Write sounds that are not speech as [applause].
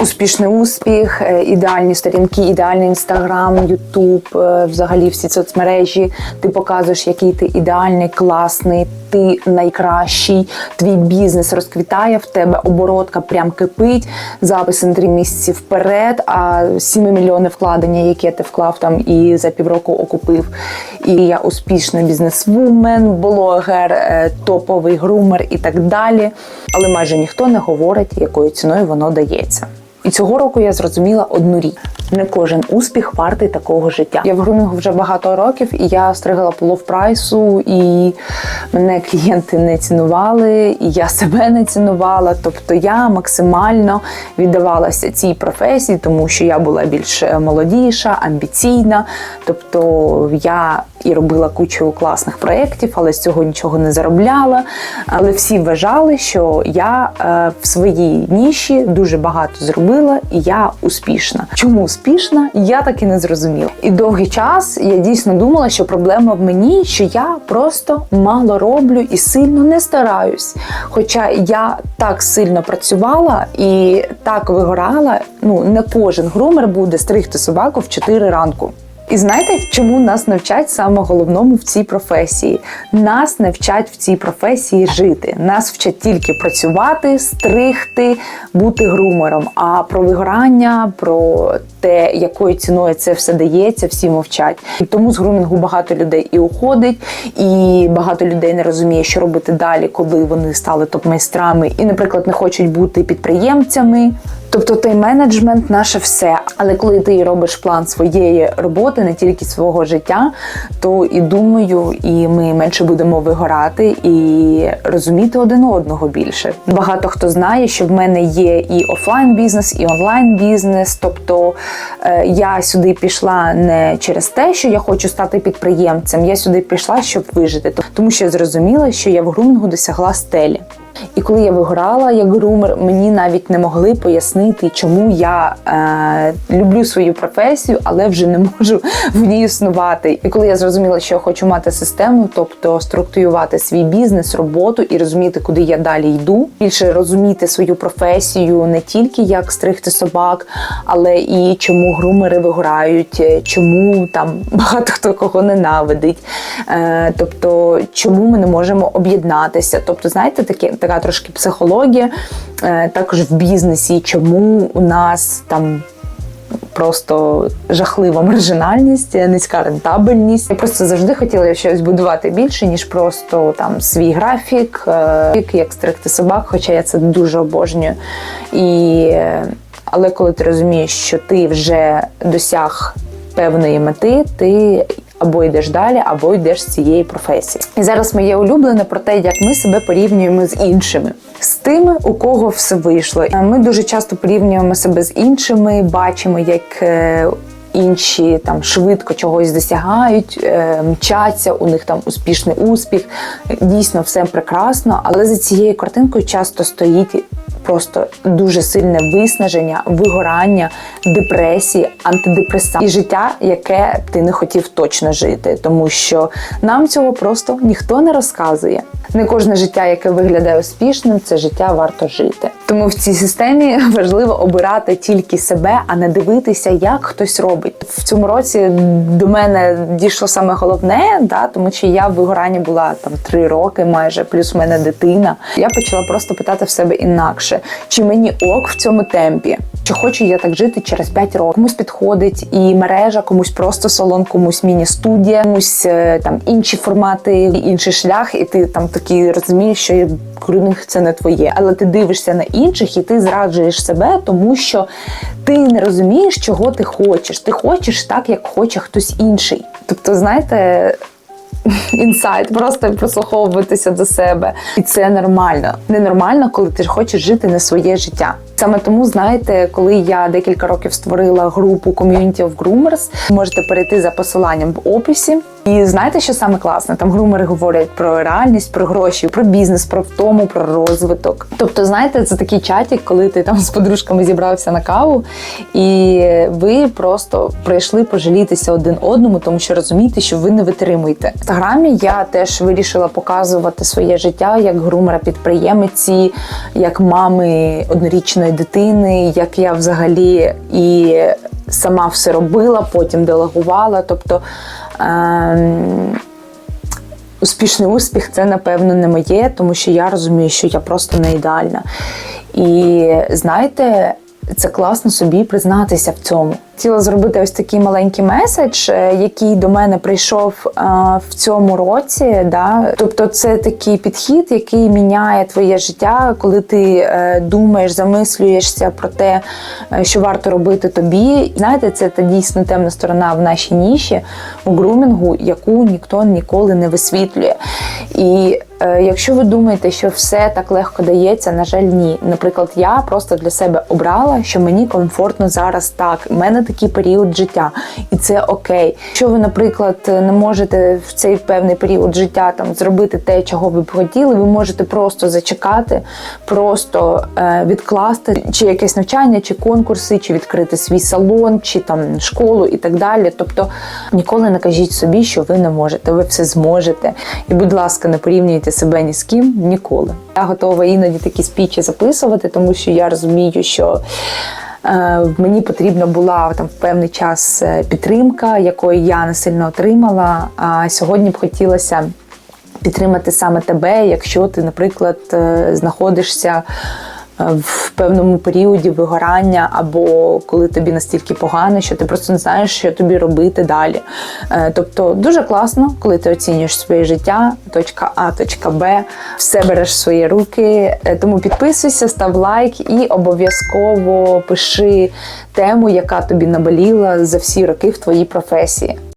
успішний успіх, е, ідеальні сторінки, ідеальний інстаграм, Ютуб, е, взагалі всі соцмережі. Ти показуєш, який ти ідеальний, класний, ти найкращий. Твій бізнес розквітає в тебе, оборотка прям кипить, записи на три місяці вперед. А 7 мільйони вкладення, яке ти вклав там і за півроку окупив. І я успішний бізнесвумен, блогер, е, топовий грумер і так далі. Але майже ніхто не говорить, якою ціною воно дається. І цього року я зрозуміла одну річ: не кожен успіх вартий такого життя. Я в грумінгу вже багато років, і я стригала полов прайсу, і мене клієнти не цінували, і я себе не цінувала. Тобто я максимально віддавалася цій професії, тому що я була більш молодіша, амбіційна. Тобто я і робила кучу класних проєктів, але з цього нічого не заробляла. Але всі вважали, що я е, в своїй ніші дуже багато зробила, і я успішна. Чому? Я так і не зрозуміла. І довгий час я дійсно думала, що проблема в мені, що я просто мало роблю і сильно не стараюсь. Хоча я так сильно працювала і так вигорала, ну не кожен грумер буде стригти собаку в 4 ранку. І знаєте, чому нас навчать саме головному в цій професії? Нас не вчать в цій професії жити. Нас вчать тільки працювати, стригти, бути грумером. А про вигорання, про те, якою ціною це все дається, всі мовчать. І тому з грумінгу багато людей і уходить, і багато людей не розуміє, що робити далі, коли вони стали топ-майстрами, і, наприклад, не хочуть бути підприємцями. Тобто той менеджмент наше все. Але коли ти робиш план своєї роботи, не тільки свого життя, то і думаю, і ми менше будемо вигорати і розуміти один одного більше. Багато хто знає, що в мене є і офлайн бізнес, і онлайн бізнес. Тобто е, я сюди пішла не через те, що я хочу стати підприємцем. Я сюди пішла, щоб вижити, тому що я зрозуміла, що я в грумінгу досягла стелі. Коли я виграла як грумер, мені навіть не могли пояснити, чому я е, люблю свою професію, але вже не можу [laughs] в ній існувати. І коли я зрозуміла, що я хочу мати систему, тобто структурувати свій бізнес, роботу і розуміти, куди я далі йду, більше розуміти свою професію не тільки як стригти собак, але і чому грумери вигорають, е, чому там [laughs] багато хто кого ненавидить. Е, тобто, чому ми не можемо об'єднатися? Тобто, знаєте, таке така трошки психологія, е, також в бізнесі, чому у нас там. Просто жахлива маржинальність, низька рентабельність. Я просто завжди хотіла щось будувати більше, ніж просто там свій графік, е, як стригти собак, хоча я це дуже обожнюю. І, е, але коли ти розумієш, що ти вже досяг певної мети, ти або йдеш далі, або йдеш з цієї професії. І зараз моє улюблене про те, як ми себе порівнюємо з іншими. З тими, у кого все вийшло. Ми дуже часто порівнюємо себе з іншими, бачимо, як е, інші там швидко чогось досягають, е, мчаться, у них там успішний успіх. Дійсно, все прекрасно, але за цією картинкою часто стоїть. Просто дуже сильне виснаження, вигорання, депресії, антидепреса і життя, яке ти не хотів точно жити, тому що нам цього просто ніхто не розказує. Не кожне життя, яке виглядає успішним, це життя варто жити. Тому в цій системі важливо обирати тільки себе, а не дивитися, як хтось робить. В цьому році до мене дійшло саме головне, да, тому що я в вигоранні була там три роки, майже плюс в мене дитина. Я почала просто питати в себе інакше, чи мені ок в цьому темпі. Чи хочу я так жити через 5 років? Комусь підходить і мережа, комусь просто салон, комусь міні-студія, комусь е, там інші формати, інший шлях, і ти там такий розумієш, що грумінг це не твоє. Але ти дивишся на інших і ти зраджуєш себе, тому що ти не розумієш, чого ти хочеш. Ти хочеш так, як хоче хтось інший. Тобто, знаєте. [laughs] Інсайт, просто прислуховуватися до себе, і це нормально. Ненормально, коли ти хочеш жити не своє життя. Саме тому, знаєте, коли я декілька років створила групу Community of Groomers, можете перейти за посиланням в описі. І знаєте, що саме класне? Там грумери говорять про реальність, про гроші, про бізнес, про втому, про розвиток. Тобто, знаєте, це такий чатик, коли ти там з подружками зібрався на каву, і ви просто прийшли пожалітися один одному, тому що розумієте, що ви не витримуєте. В інстаграмі я теж вирішила показувати своє життя як грумера підприємиці, як мами однорічної дитини, як я взагалі і сама все робила, потім делегувала. Тобто ем, успішний успіх це напевно не моє, тому що я розумію, що я просто не ідеальна. І знаєте, це класно собі признатися в цьому. Хотіла зробити ось такий маленький меседж, е, який до мене прийшов е, в цьому році. Да? Тобто, це такий підхід, який міняє твоє життя, коли ти е, думаєш, замислюєшся про те, що варто робити тобі. Знаєте, це та дійсно темна сторона в нашій ніші у грумінгу, яку ніхто ніколи не висвітлює. І якщо ви думаєте, що все так легко дається, на жаль, ні. Наприклад, я просто для себе обрала, що мені комфортно зараз так. У мене такий період життя, і це окей. Якщо ви, наприклад, не можете в цей певний період життя там зробити те, чого ви б хотіли, ви можете просто зачекати, просто е, відкласти чи якесь навчання, чи конкурси, чи відкрити свій салон, чи там школу і так далі. Тобто ніколи не кажіть собі, що ви не можете, ви все зможете. І, будь ласка, не порівнюйте себе ні з ким ніколи. Я готова іноді такі спічі записувати, тому що я розумію, що. Е, Мені потрібна була там в певний час е, підтримка, якої я не сильно отримала. А сьогодні б хотілося підтримати саме тебе, якщо ти, наприклад, е, знаходишся в певному періоді вигорання, або коли тобі настільки погано, що ти просто не знаєш, що тобі робити далі. Е, Тобто дуже класно, коли ти оцінюєш своє життя, точка А, точка Б, все береш в свої руки. Е, Тому підписуйся, став лайк і обов'язково пиши тему, яка тобі наболіла за всі роки в твоїй професії.